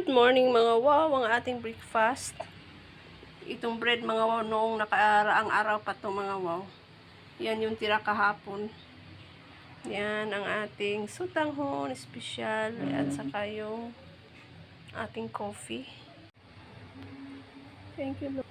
Good morning mga wow, ang ating breakfast. Itong bread mga wow noong nakaraang araw pa to mga wow. Yan yung tira kahapon. Yan ang ating sutanghon, special, at saka yung ating coffee. Thank you.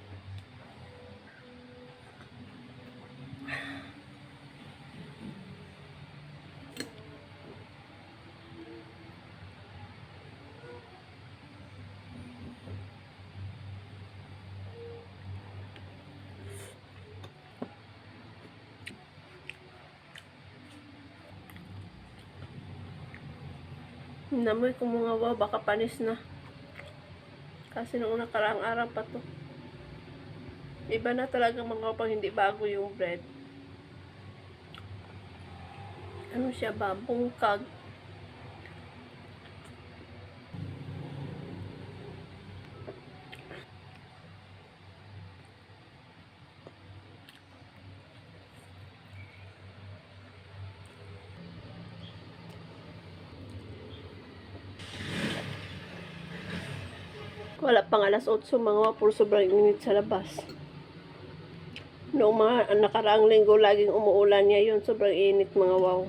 Namoy ko mga wow, baka panis na. Kasi noong nakaraang araw pa to. Iba na talaga mga pag hindi bago yung bread. Ano siya ba? Bungkag. Pang alas 8 mga puro sobrang init sa labas. Noong mga nakaraang linggo, laging umuulan niya yun. Sobrang init mga wow.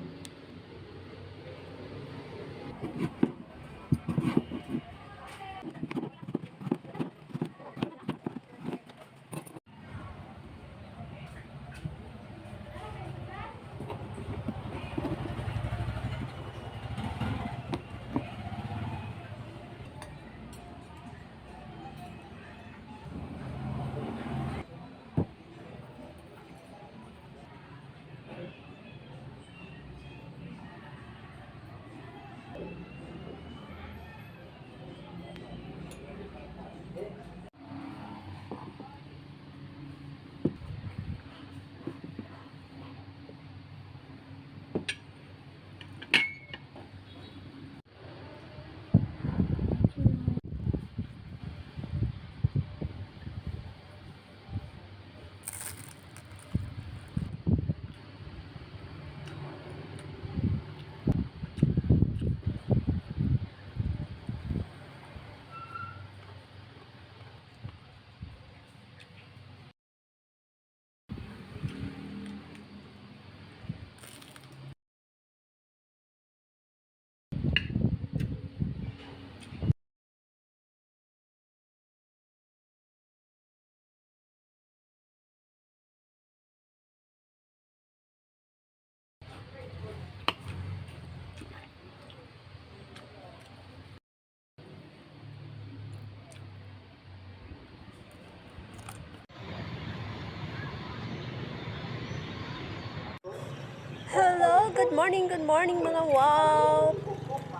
Hello, good morning, good morning mga wow.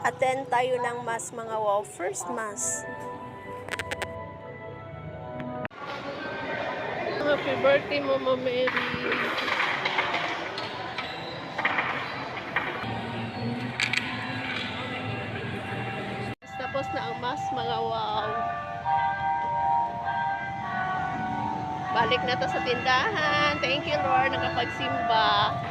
Attend tayo ng mass mga wow. First mass. Happy birthday, Mama Mary. Tapos na ang mass mga wow. Balik na to sa tindahan. Thank you, Lord, nakapagsimba.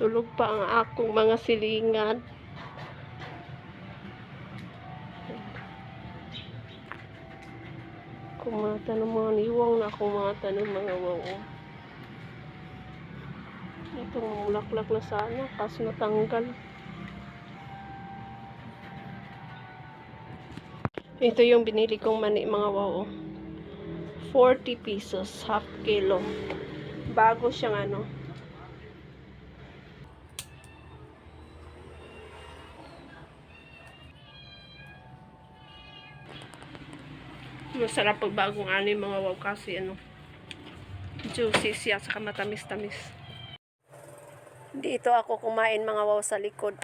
Tulog pa ang akong mga silingan. Kumata ng mga niwang na kumata ng mga wawo. Itong mulaklak na sana, kaso natanggal. Ito yung binili kong mani mga wow. 40 pesos, half kilo. Bago siyang ano. Masarap pag bagong ani mga wow kasi ano. Juicy siya, saka matamis-tamis. Dito ako kumain mga wow sa likod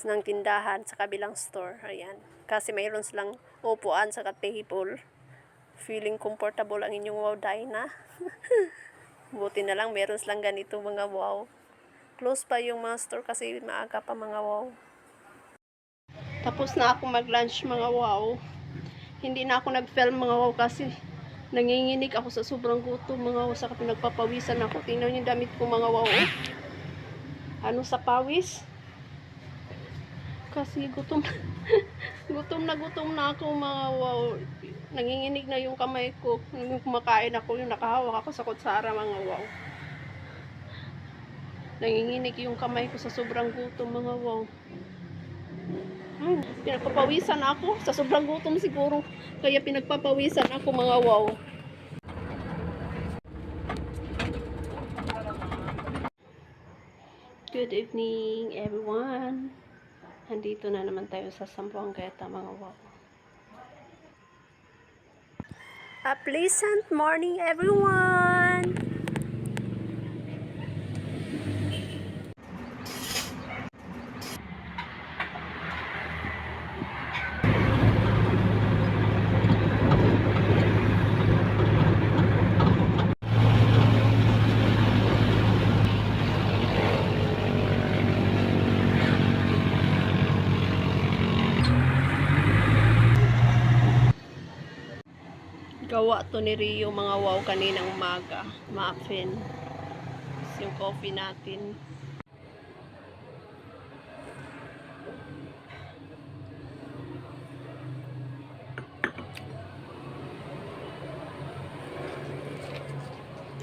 ng tindahan sa kabilang store. Ayan. Kasi mayroon silang upuan sa table. Feeling comfortable ang inyong wow na. Buti na lang meron silang ganito mga wow. Close pa yung mga store kasi maaga pa mga wow. Tapos na ako mag-lunch mga wow. Hindi na ako nag-film mga wow kasi nanginginig ako sa sobrang gutom mga wow. Saka pinagpapawisan ako. Tingnan yung damit ko mga wow. Ano sa pawis? Kasi gutom. gutom na gutom na ako mga wow. Nanginginig na yung kamay ko. Nung kumakain ako, yung nakahawak ako sa kutsara mga wow. Nanginginig yung kamay ko sa sobrang gutom mga wow. Ay, pinagpapawisan ako. Sa sobrang gutom siguro. Kaya pinagpapawisan ako mga wow. Good evening everyone. Andito na naman tayo sa Sambuangeta mga wow. A pleasant morning everyone. Gawa to ni Rio mga wow kaninang umaga. Muffin. Tapos yung coffee natin.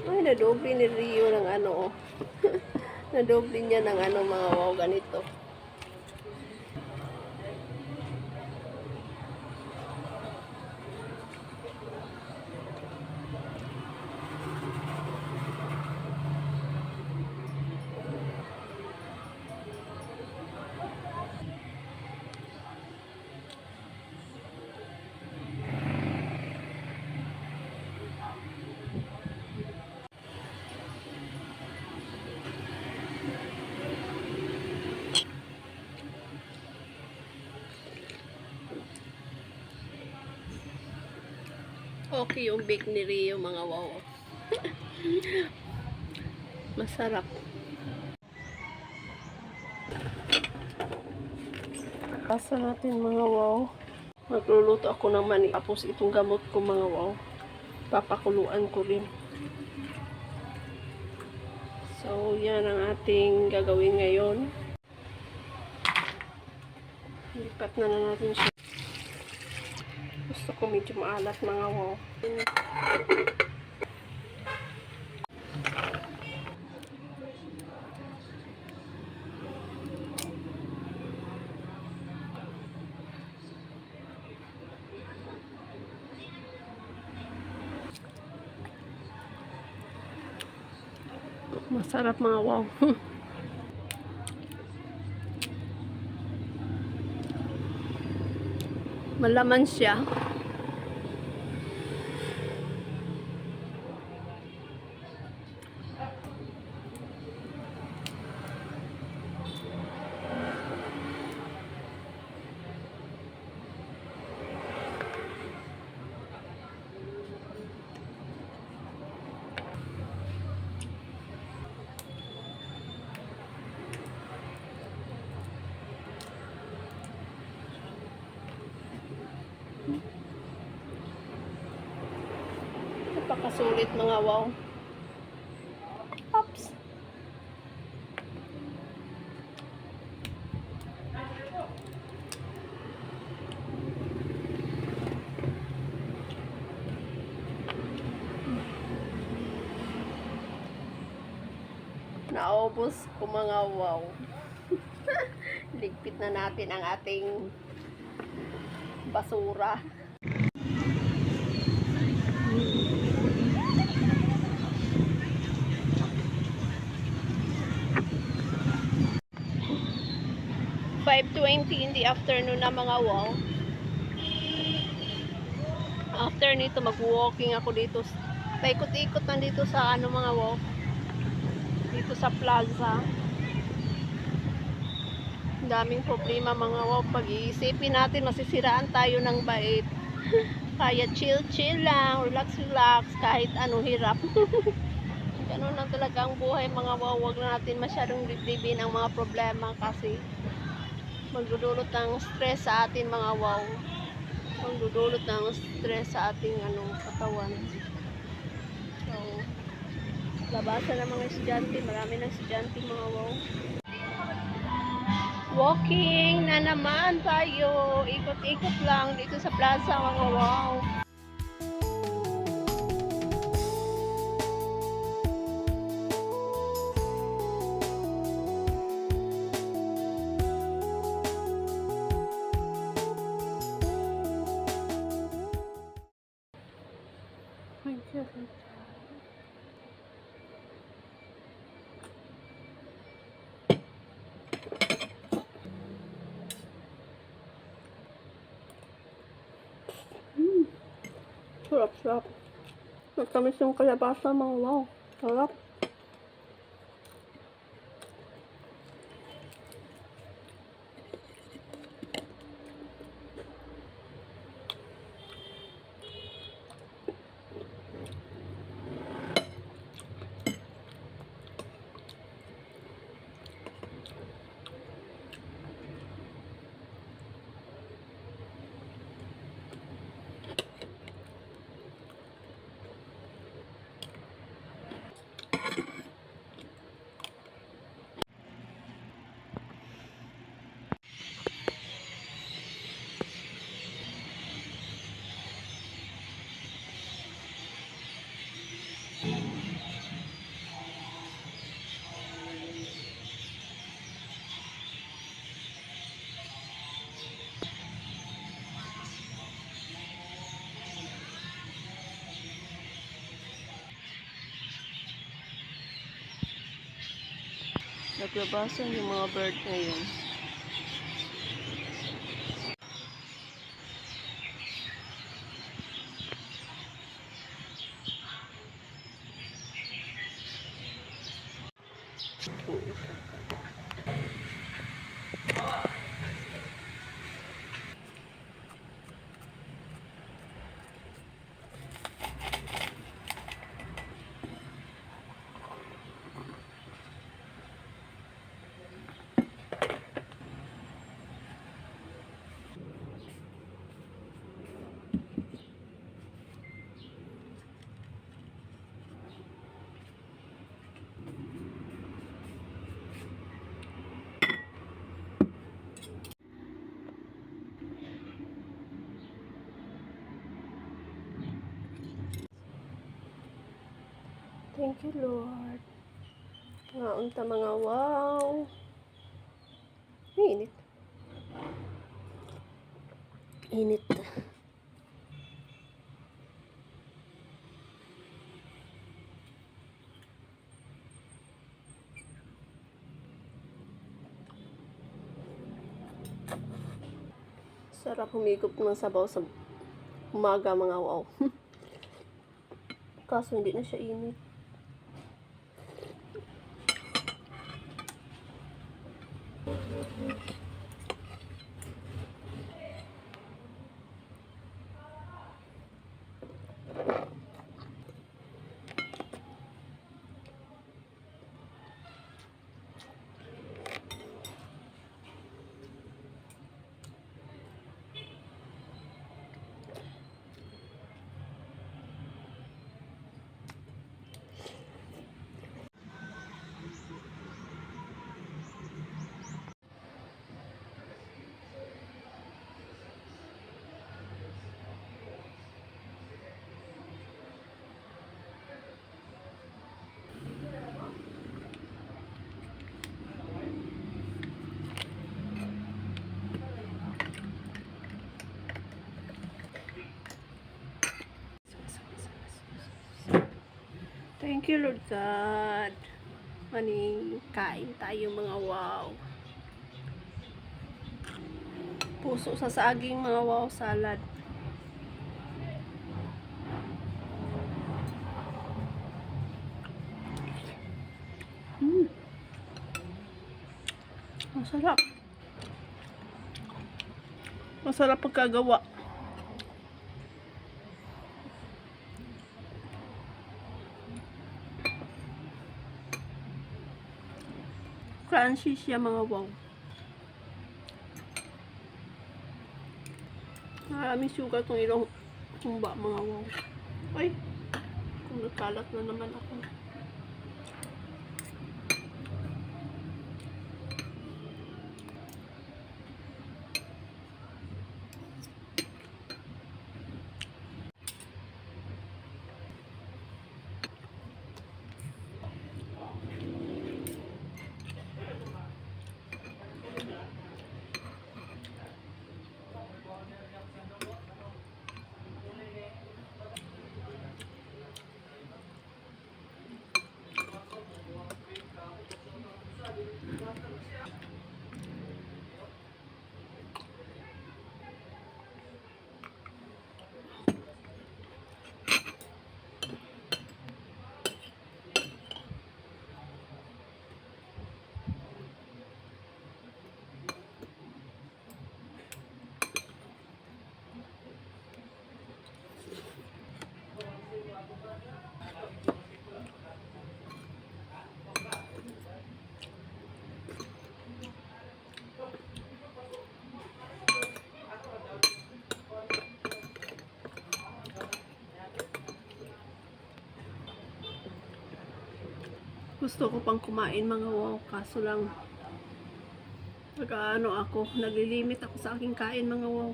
Ay, nadoble ni Rio ng ano oh. nadoble niya ng ano mga wow ganito. Okay yung bake ni Rio mga wow. Masarap. Pasa natin mga wow. Magluluto ako ng mani. Tapos itong gamot ko mga wow. Papakuluan ko rin. So, yan ang ating gagawin ngayon. Lipat na na natin siya. Ko medyo maalat mga wow. Masarap mga wow. Malaman siya. Mga wow. Oops. Naubos ko mga wow. Ligpit na natin ang ating basura. Five twenty in the afternoon na mga wow. After nito, mag-walking ako dito Paikot-ikot na dito sa ano mga walk. Dito sa plaza. Daming problema mga walk. Pag-iisipin natin, masisiraan tayo ng bait. Kaya chill-chill lang, relax-relax, kahit anong hirap. Ganun lang talaga ang buhay mga wow. Huwag na natin masyadong dibdibin ang mga problema kasi magdudulot ng stress sa atin mga wow. Magdudulot ng stress sa ating ano, katawan. So, labasan ng mga estudyante. Marami ng estudyante mga wow. Walking na naman tayo. Ikot-ikot lang dito sa plaza mga wow. Sarap, sarap. Nagtamis yung kalabasa mga wow. Sarap. Naglabasan yung mga bird ngayon. Thank you, Lord. Mga unta mga wow. Init. Init. Sarap humigop ng sabaw sa umaga mga wow. Kaso hindi na siya init. Thank you, Lord God. Maning, kain tayo mga wow. Puso sa saging mga wow salad. Mm. Masarap. Masarap pagkagawa. Crunchy siya mga wow. Maraming sugar tong ilong humba mga wow. Ay, kung nagkalat na naman ako. Gusto ko pang kumain mga wow, kaso lang ano ako, naglilimit ako sa aking kain mga wow.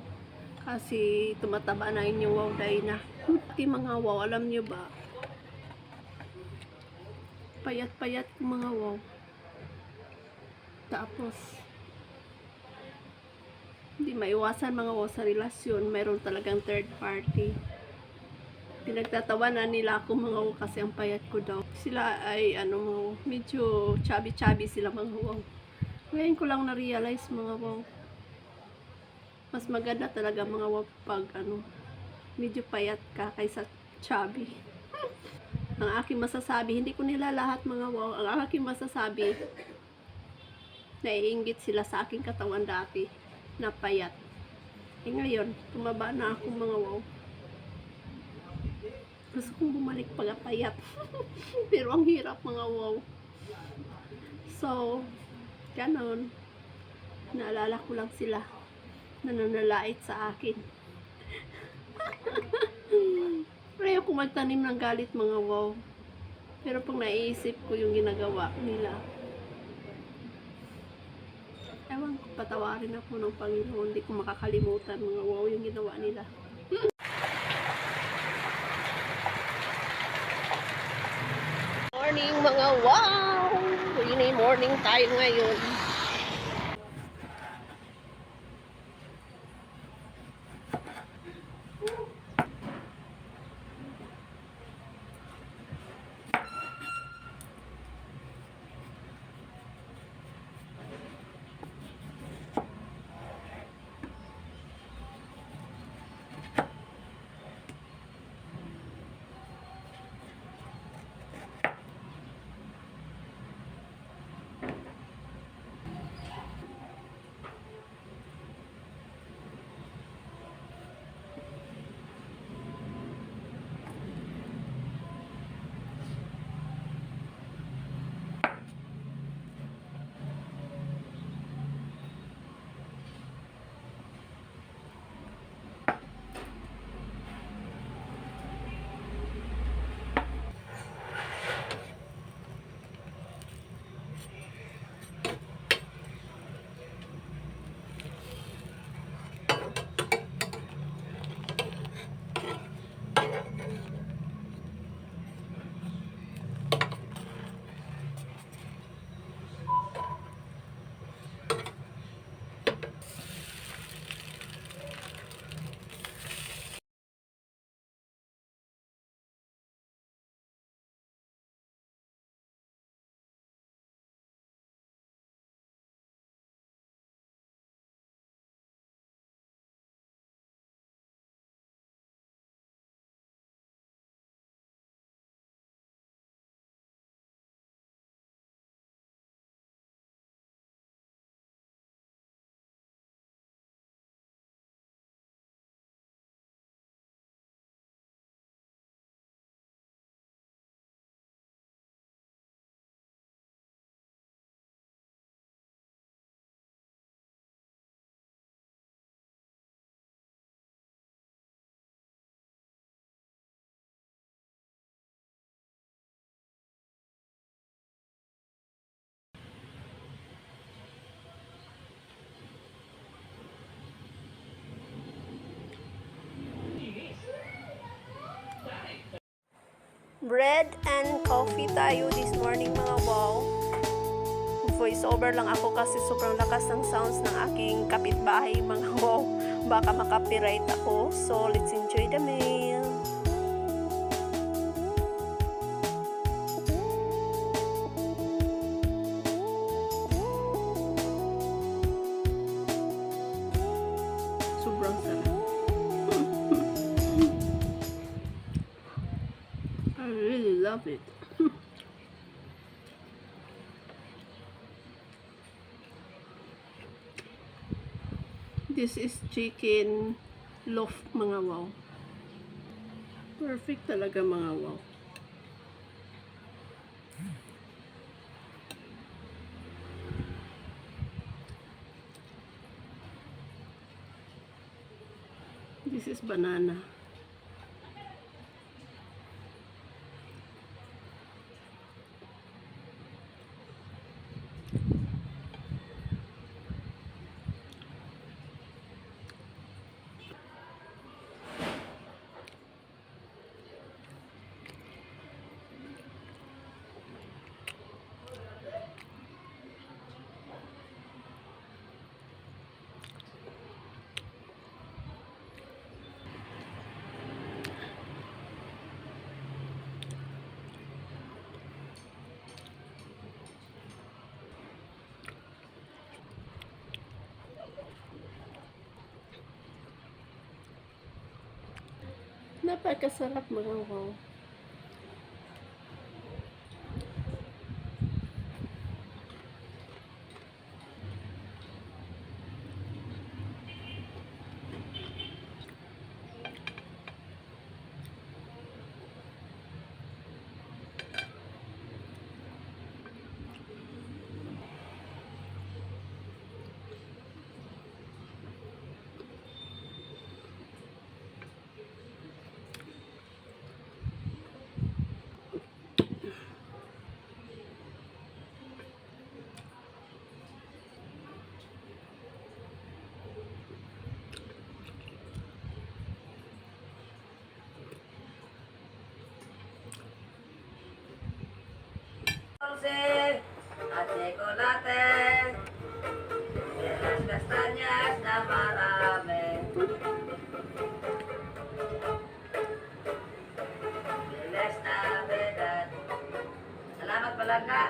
Kasi tumataba na inyong wow dahil na. Pati mga wow, alam nyo ba? Payat-payat ko mga wow. Tapos, hindi maiwasan mga wow sa relasyon. Mayroon talagang third party pinagtatawanan nila ako mga wow kasi ang payat ko daw. Sila ay ano medyo chubby-chubby sila mga wow. Ngayon ko lang na-realize mga wow. Mas maganda talaga mga wow pag ano, medyo payat ka kaysa chubby. ang aking masasabi, hindi ko nila lahat mga wow. Ang aking masasabi, naiingit sila sa aking katawan dati na payat. Eh ngayon, tumaba na ako mga wow gusto kong bumalik pagapayat. Pero ang hirap mga wow. So, ganon. Naalala ko lang sila na nanalait sa akin. Ayaw ko magtanim ng galit mga wow. Pero pag naiisip ko yung ginagawa nila, ewan ko, patawarin ako ng Panginoon. Hindi ko makakalimutan mga wow yung ginawa nila. Wow! Rainy morning tayo ngayon. Bread and coffee tayo this morning mga wow. Voice over lang ako kasi sobrang lakas ng sounds ng aking kapitbahay mga wow. Baka makapiright ako. So let's enjoy the meal. This is chicken loaf mga wow. Perfect talaga mga wow. This is banana. Napakasarap mga wow. Dulce, a chocolate, de las castañas na marami. Na bedad. Salamat palangga.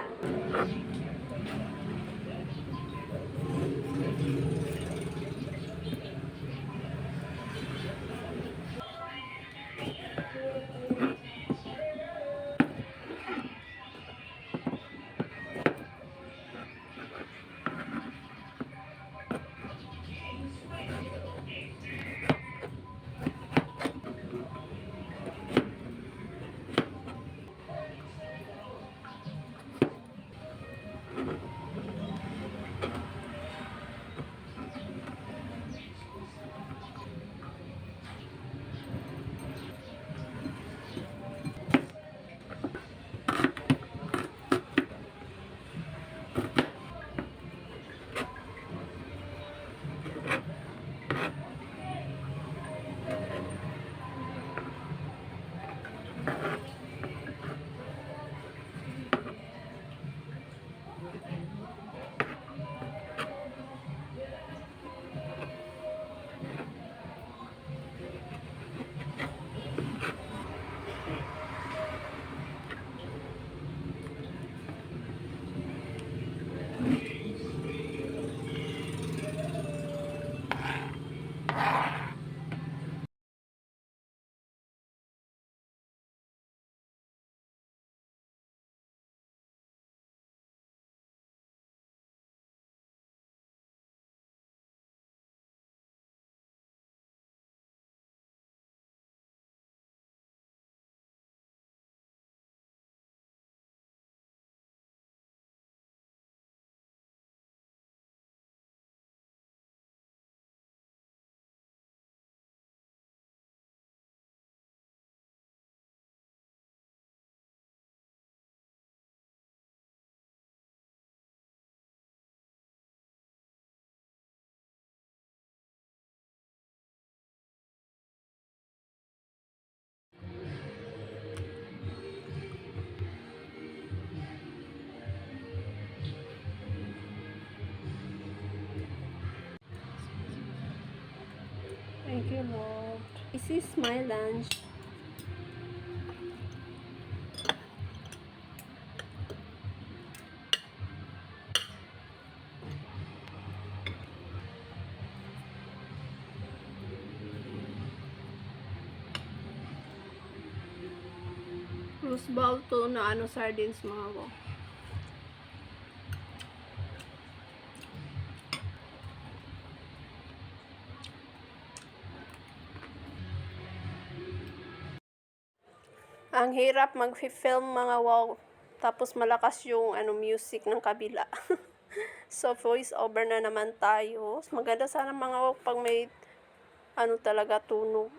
Thank you, Lord. This is my lunch. Ball to na ano sardines mga wow. Ang hirap mag-film mga wow. Tapos malakas yung ano music ng kabila. so voice over na naman tayo. Maganda sana mga wow pag may ano talaga tunog.